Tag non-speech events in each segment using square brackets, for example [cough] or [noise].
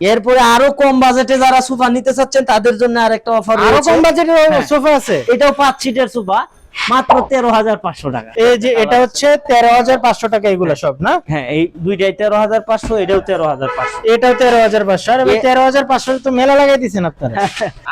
এরপরে আরও কম বাজেটে যারা সোফা নিতে চাচ্ছেন তাদের জন্য আরেকটা অফার আরও কম বাজেটের হ্যাঁ। সোফা আছে? এটাও পাঁচ সিটের সোফা। মাত্র তেরো হাজার পাঁচশো টাকা। এই যে এটা হচ্ছে তেরো হাজার পাঁচশো টাকা এগুলো সব না? হ্যাঁ এই দুইটাই তেরো হাজার পাঁচশো এটাও তেরো হাজার পাঁচশো। এটাও তেরো হাজার পাঁচশো। আর তেরো হাজার পাঁচশো তো মেলা লাগাই দিচ্ছেন আপনারা।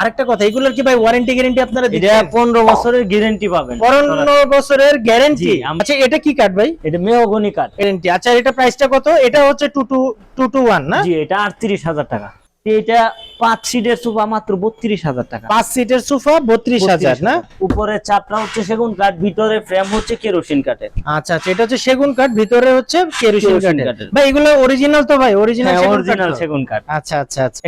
আরেকটা কথা এগুলোর কি ভাই ওয়ারেন্টি গ্যারেন্টি আপনারা এটা পনেরো বছরের গ্যারেন্টি পাবেন। পনেরো বছরের গ্যারেন্টি আচ্ছা এটা কি কার্ড ভাই? এটা মেহগনি কাঠ গ্যারেন্টি আচ্ছা এটা প্রাইসটা কত? এটা হচ্ছে two two two two one না? জি এটা আটত্রিশ হাজার টাকা। এটা পাঁচ সিটের সোফা মাত্র বত্রিশ হাজার টাকা। পাঁচ সিটের সোফা বত্রিশ হাজার না? উপরে চাপটা হচ্ছে সেগুন কাঠ ভিতরে ফ্রেম হচ্ছে কেরোসিন কাঠের। আচ্ছা আচ্ছা এটা হচ্ছে সেগুন কাঠ ভিতরে হচ্ছে কেরোসিন কাঠের। ভাই এগুলো অরিজিনাল তো ভাই অরিজিনাল হ্যাঁ অরিজিনাল সেগুন কাঠ। আচ্ছা আচ্ছা আচ্ছা।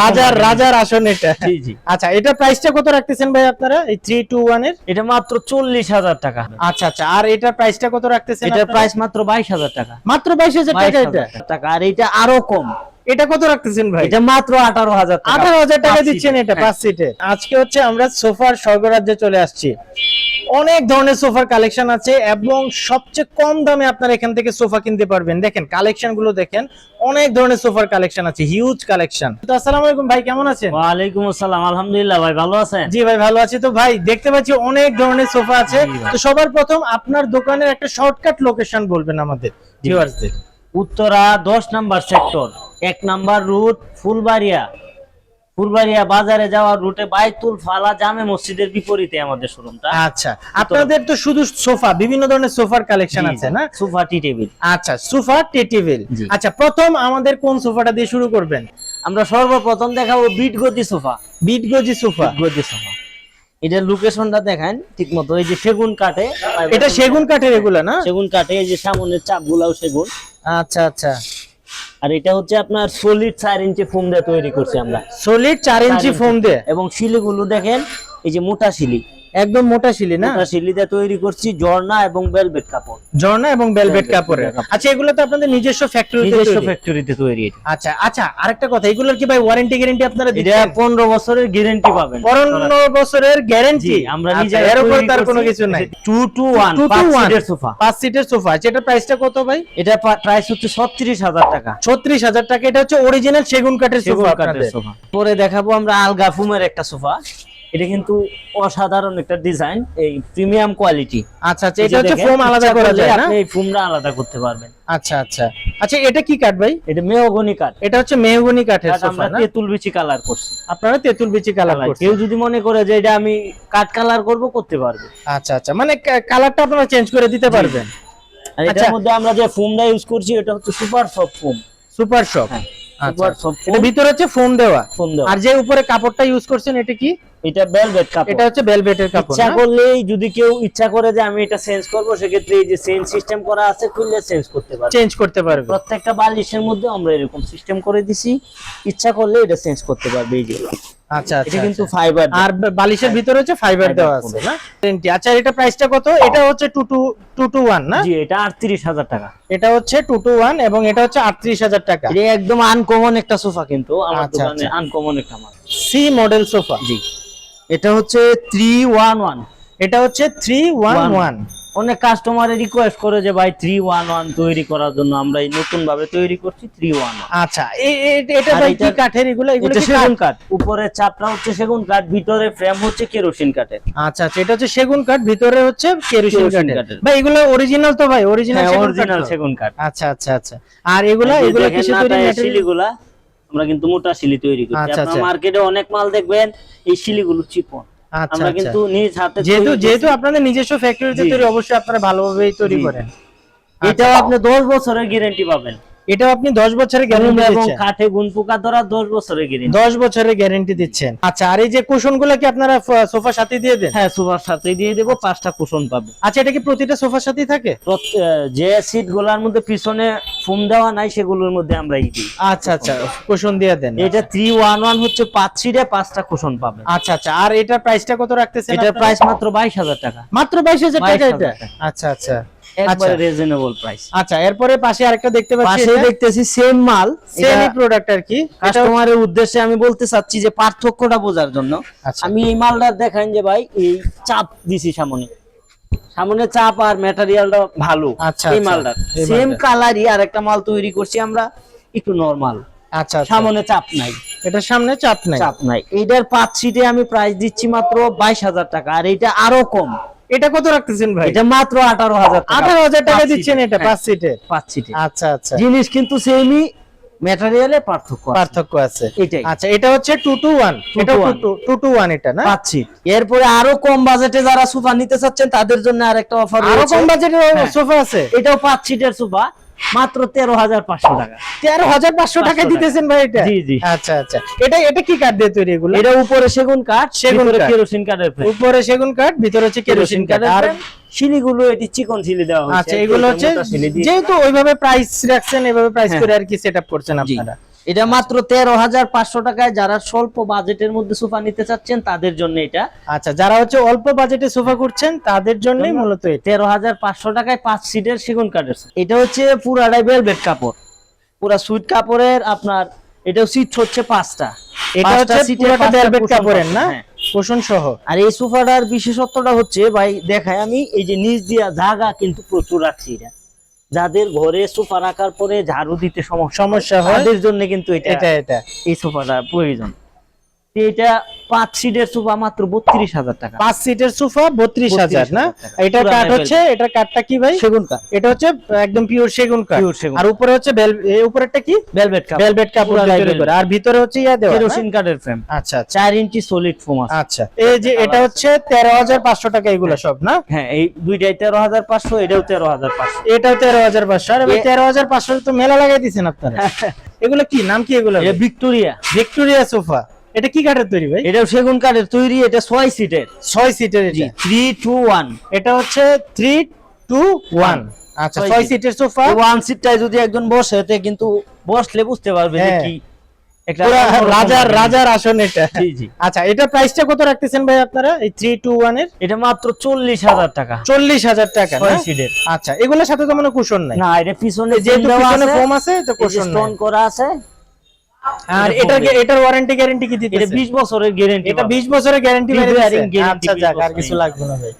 রাজার রাজার আসন এটা। জি জি। আচ্ছা এটা প্রাইসটা কত রাখতেছেন ভাই আপনারা? এই থ্রি টু ওয়ানের? এটা মাত্র চল্লিশ হাজার টাকা। আচ্ছা আচ্ছা আর এটার প্রাইসটা কত রাখতেছেন এটার প্রাইস মাত্র বাইশ হাজার টাকা। মাত্র বাইশ হাজার টাকা এটা? টাকা আর এটা আরও কম। এটা কত রাখতেছেন ভাই? এটা মাত্র আঠারো হাজার আঠারো হাজার টাকা দিচ্ছেন এটা হ্যাঁ। পাঁচ সিটে। আজকে হচ্ছে আমরা সোফার স্বর্গরাজ্যে চলে আসছি। অনেক ধরনের সোফার কালেকশন আছে এবং সবচেয়ে কম দামে আপনারা এখান থেকে সোফা কিনতে পারবেন। দেখেন কালেকশনগুলো দেখেন অনেক ধরনের সোফার কালেকশন আছে হিউজ কালেকশন। তো আসসালামু আলাইকুম ভাই কেমন আছেন? ওয়ালাইকুম আসসালাম আলহামদুলিল্লাহ ভাই ভালো আছেন? জি ভাই ভালো আছি। তো ভাই দেখতে পাচ্ছি অনেক ধরনের সোফা আছে। তো সবার প্রথম আপনার দোকানের একটা শর্টকাট লোকেশন বলবেন আমাদের ভিউয়ার্সদের উত্তরা দশ নাম্বার সেক্টর এক নাম্বার রুট ফুলবাড়িয়া। ফুলবাড়িয়া বাজারে যাওয়ার রুটে বাইতুল ফালা জামে মসজিদের বিপরীতে আমাদের শোরুমটা। আচ্ছা আপনাদের তো শুধু সোফা বিভিন্ন ধরনের সোফার কালেকশন আছে না? Sofa tea table. আচ্ছা সোফা টি টেবিল। আচ্ছা প্রথম আমাদের কোন সোফাটা দিয়ে শুরু করবেন? আমরা সর্বপ্রথম দেখাবো বিট গদি সোফা। বিট গজি সোফা। গদি সোফা। এটা লোকেশনটা দেখেন ঠিক মতো এই যে সেগুন কাঠে। এটা সেগুন কাঠের এগুলা না? সেগুন কাঠে এই যে সামনের চাপ গুলাও সেগুন। আচ্ছা আচ্ছা। আর এটা হচ্ছে আপনার সলিড চার ইঞ্চি ফোম দিয়ে তৈরি করছি আমরা। সলিড চার ইঞ্চি। ফোম দিয়ে? এবং শিলিগুলো দেখেন এই যে মোটা শিলি। একদম মোটা শিলি না? মোটা শিলি দিয়ে তৈরি করছি জর্না এবং বেলভেট কাপড়। ঝর্ণা এবং বেলভেট কাপড়ের। কাপড়। আচ্ছা এগুলো তো আপনাদের নিজস্ব ফ্যাক্টরি নিজস্ব ফ্যাক্টরিতে তৈরি আচ্ছা আচ্ছা আরেকটা কথা এগুলোর কি ভাই ওয়ারেন্টি গ্যারেন্টি আপনারা এটা দিচ্ছেন? পনেরো বছরের গ্যারেন্টি পাবেন। পনেরো বছরের গ্যারেন্টি আমরা নিজে এর উপর তার কোনো কিছু নাই। Two two one Two to one। Sofa পাঁচ সিটের সোফা যেটা প্রাইসটা কত ভাই? এটা প্রাইস হচ্ছে ছত্রিশ হাজার টাকা। ছত্রিশ হাজার টাকা এটা হচ্ছে অরিজিনাল সেগুন কাঠের সোফা আপনাদের। সোফা পরে দেখাবো আমরা আলগা ফুমের একটা সোফা এটা কিন্তু অসাধারণ একটা ডিজাইন এই প্রিমিয়াম কোয়ালিটি আচ্ছা আচ্ছা এটা হচ্ছে ফোম আলাদা করা যায় না? আপনি এই ফোমটা আলাদা করতে পারবেন। আচ্ছা আচ্ছা। আচ্ছা এটা কি কাঠ ভাই? এটা মেহগনি কাঠ। এটা হচ্ছে মেহগনি কাঠের কাঠ সোফা আমরা না? তেঁতুল বিচি কালার করছি। আপনারা তেঁতুল বিচি কালার। করছেন। কেউ যদি মনে করে যে এটা আমি কাঠ কালার করব করতে পারবে। আচ্ছা আচ্ছা মানে কালারটা আপনারা চেঞ্জ করে দিতে পারবেন। আর আচ্ছা। এটার মধ্যে আমরা যে ফোমটা ইউজ করছি এটা হচ্ছে সুপার সফট ফোম সুপার হ্যাঁ আচ্ছা সুপার সফট এটা ভিতরে হচ্ছে ফোম দেওয়া। ফোম দেওয়া। আর যে উপরে কাপড়টা ইউজ করছেন এটা কি? এটা ভেলভেট কাপড়। এটা হচ্ছে ভেলভেটের কাপড় ইচ্ছা করলেই যদি কেউ ইচ্ছা করে যে আমি এটা চেঞ্জ করব সেক্ষেত্রে এই যে চেঞ্জ সিস্টেম করা আছে খুললে চেঞ্জ করতে পারবে। চেঞ্জ করতে পারবে। প্রত্যেকটা বালিশের মধ্যে আমরা এরকম সিস্টেম করে দিছি। ইচ্ছা করলে এটা চেঞ্জ করতে পারবে এই যে। আচ্ছা এটা আচ্ছা কিন্তু আচ্ছা। ফাইবার আর বালিশের ভিতরে হচ্ছে ফাইবার দেওয়া আছে না। আচ্ছা এটা প্রাইসটা কত? এটা হচ্ছে two two two two one না? জি এটা আটত্রিশ হাজার টাকা। এটা হচ্ছে টু টু ওয়ান এবং এটা হচ্ছে আটত্রিশ হাজার টাকা। এটা একদম আনকমন একটা সোফা কিন্তু আমার আচ্ছা, দোকানে আচ্ছা। আনকমন একটা মাল সি মডেল সোফা জি। এটা হচ্ছে থ্রি ওয়ান ওয়ান এটা হচ্ছে থ্রি ওয়ান. ওয়ান অনেক কাস্টমারে রিকোয়েস্ট করে যে ভাই থ্রি ওয়ান ওয়ান তৈরি করার জন্য আমরা এই নতুন ভাবে তৈরি করছি থ্রি ওয়ান আচ্ছা এটা ভাই কি কাঠের এগুলো এগুলো কি সেগুন কাঠ? উপরে চাপটা হচ্ছে সেগুন কাঠ ভিতরে ফ্রেম হচ্ছে কেরোসিন কাঠের আচ্ছা আচ্ছা এটা হচ্ছে সেগুন কাঠ ভিতরে হচ্ছে কেরোসিন কাঠের। ভাই এগুলো অরিজিনাল তো ভাই অরিজিনাল হ্যাঁ সেগুন কাঠ অরিজিনাল সেগুন কাঠ আচ্ছা আচ্ছা আচ্ছা। আর এগুলা এগুলো কিসে তৈরি? শিলিগুলা। আমরা কিন্তু মোটা শিলি তৈরি করি আপনারা আচ্ছা। মার্কেটে অনেক মাল দেখবেন এই শিলিগুলো চিপন আচ্ছা আমরা আচ্ছা। কিন্তু নিজ হাতে যেহেতু যেহেতু আপনাদের নিজস্ব ফ্যাক্টরিতে তৈরি অবশ্যই আপনারা ভালোভাবেই তৈরি করেন। এটাও আপনি দশ বছরের গ্যারান্টি পাবেন। এটাও আপনি দশ বছরের গ্যারান্টি গুণ এবং দিচ্ছেন। কাঠে গুণ পোকা ধরা দশ বছরের গ্যারেন্টি দশ বছরের গ্যারান্টি দিচ্ছেন। আচ্ছা আর এই যে কুশনগুলো কি আপনারা সোফার সাথে দিয়ে দেন? হ্যাঁ সুপার সাথে দিয়ে দেবো পাঁচটা কুশন পাবে। আচ্ছা এটা কি প্রতিটা সোফার সাথেই থাকে? যে সিটগুলার মধ্যে পিছনে ফোম দেওয়া নাই সেগুলোর মধ্যে আমরা দিই। আচ্ছা আচ্ছা কুশন দিয়ে দেন। এটা থ্রি ওয়ান ওয়ান হচ্ছে পাঁচ সিটে পাঁচটা কুশন পাবে। আচ্ছা আচ্ছা আর এটার প্রাইসটা কত রাখতেছেন এটার প্রাইস মাত্র বাইশ হাজার টাকা। মাত্র বাইশ হাজার টাকা এটা? আচ্ছা আচ্ছা। একবারে রিজনেবল প্রাইস আচ্ছা এরপরে পাশে আরেকটা দেখতে পাচ্ছি পাশে দেখতেছি সেম মাল সেমি প্রোডাক্ট আর কি। কাস্টমারের উদ্দেশ্যে আমি বলতে চাচ্ছি যে পার্থক্যটা বোঝার জন্য। আচ্ছা। আমি এই মালটা দেখাই যে ভাই এই চাপ দিছি সামনে। সামনে চাপ আর ম্যাটেরিয়ালটা ভালো আচ্ছা, এই আচ্ছা, মালটা সেম কালারই আর একটা মাল তৈরি করছি আমরা একটু নরমাল আচ্ছা আচ্ছা। সামনে চাপ নাই। এটার সামনে চাপ নাই। চাপ নাই। এইটার পাঁচ সিটে আমি প্রাইস দিচ্ছি মাত্র বাইশ হাজার টাকা আর এটা আরও কম। এটা কত রাখতেছেন ভাই? এটা মাত্র আঠারো হাজার আঠারো হাজার টাকা দিচ্ছেন এটা হ্যাঁ, পাঁচ সিটে? পাঁচ সিটে। আচ্ছা আচ্ছা। জিনিস কিন্তু সেমই ম্যাটেরিয়ালে পার্থক্য পার্থক্য আছে। এটাই। আচ্ছা এটা হচ্ছে টু টু ওয়ান এটা 221 টু টু ওয়ান এটা না? পাচ্ছি এরপরে আরও কম বাজেটে যারা সোফা নিতে চাচ্ছেন তাদের জন্য আরেকটা অফার আরও রয়েছে। কম বাজেটের হ্যাঁ। সোফা আছে? এটাও পাঁচ সিটের সোফা। মাত্র তেরো হাজার পাঁচশো টাকা। তেরো হাজার পাঁচশো টাকা দিতেছেন ভাই এটা? জি, জি। আচ্ছা আচ্ছা। এটা এটা কি কাঠ দিয়ে তৈরি এগুলো? এটা উপরে সেগুন কাঠ সেগুন কেরোসিন কাঠের। উপরে সেগুন কাঠ ভিতরে হচ্ছে কেরোসিন কাঠ আর শিলিগুলো এটি চিকন শিলি দেওয়া হয়েছে। আচ্ছা এগুলো হচ্ছে। যেহেতু ওইভাবে প্রাইস রাখছেন এভাবে প্রাইস হ্যাঁ। করে আর কি সেটআপ করছেন আপনারা। এটা মাত্র তেরো হাজার পাঁচশো টাকায় যারা স্বল্প বাজেটের মধ্যে সোফা নিতে চাচ্ছেন তাদের জন্য এটা। আচ্ছা যারা হচ্ছে অল্প বাজেটে সোফা করছেন তাদের জন্যই জন্য- মূলত তেরো হাজার পাঁচশো টাকায় পাঁচ সিটের সেগুন কাঠের। এটা হচ্ছে পুরাটাই ভেলভেট কাপড়। পুরা সুইট কাপড়ের আপনার এটাও সিট হচ্ছে পাঁচটা। এটা হচ্ছে পুরোটা ভেলভেট কাপড়ের না? হ্যাঁ। পোষণ সহ। আর এই সোফাটার বিশেষত্বটা হচ্ছে ভাই দেখায় আমি এই যে নিচ দিয়া জায়গা কিন্তু প্রচুর রাখছি এটা। যাদের ঘরে সোফা রাখার পরে ঝাড়ু দিতে সমস্যা সমস্যা হয়। তাদের জন্য কিন্তু এটা এটা। এই সোফাটা প্রয়োজন। এটা পাঁচ সিটের সোফা মাত্র বত্রিশ হাজার টাকা। পাঁচ সিটের সোফা বত্রিশ হাজার না? এটা কাঠ হচ্ছে এটার কাঠটা কি ভাই? সেগুন কাঠ। এটা হচ্ছে একদম পিওর সেগুন কাঠ। Pure সেগুন। আর উপরে হচ্ছে উপরেরটা কি? ভেলভেট কাপ ভেলভেট কাপড়। আর ভিতরে হচ্ছে ইয়া দেওয়া কেরোসিন কাঠের ফ্রেম আচ্ছা আচ্ছা। চার ইঞ্চি সলিড ফোম আছে। আচ্ছা। এই যে এটা হচ্ছে তেরো হাজার পাঁচশো টাকা এগুলো সব না? হ্যাঁ এই দুইটাই তেরো হাজার পাঁচশো এটাও তেরো হাজার পাঁচশো। এটাও তেরো হাজার পাঁচশো। আর এ- তেরো হাজার পাঁচশো তো মেলা লাগাই দিচ্ছেন আপনারা। [laughs] এগুলো কি? নাম কি এগুলো? এটা ভিক্টোরিয়া। Victoria sofa. এটা কি কাঠের তৈরি ভাই? এটাও সেগুন কাঠের তৈরি এটা ছয় সিটের ছয় সিটের জি এটা থ্রি টু ওয়ান এটা হচ্ছে থ্রি টু ওয়ান আচ্ছা ছয় সিটের সোফা ওয়ান সিটটায় যদি একজন বসে তে কিন্তু বসলে বুঝতে পারবে যে হ্যাঁ। কি রাজার রাজার আসন এটা। জি জি। আচ্ছা এটা প্রাইসটা কত রাখতেছেন ভাই আপনারা? এই থ্রি টু ওয়ানের? এটা মাত্র চল্লিশ হাজার টাকা। চল্লিশ হাজার টাকা ছয় না? সিটের আচ্ছা এগুলোর সাথে তো মনে কুশন নাই। না এটা পিছনে যেহেতু পিছনে ফোম আছে তো কুশন স্টোন করা আছে আর এটা এটা এটার ওয়ারেন্টি গ্যারান্টি কি এটা দিতেছে বিশ বছরের গ্যারেন্টি এটা 20 বছরের গ্যারান্টি আচ্ছা যাক আর কিছু লাগবে না ভাই।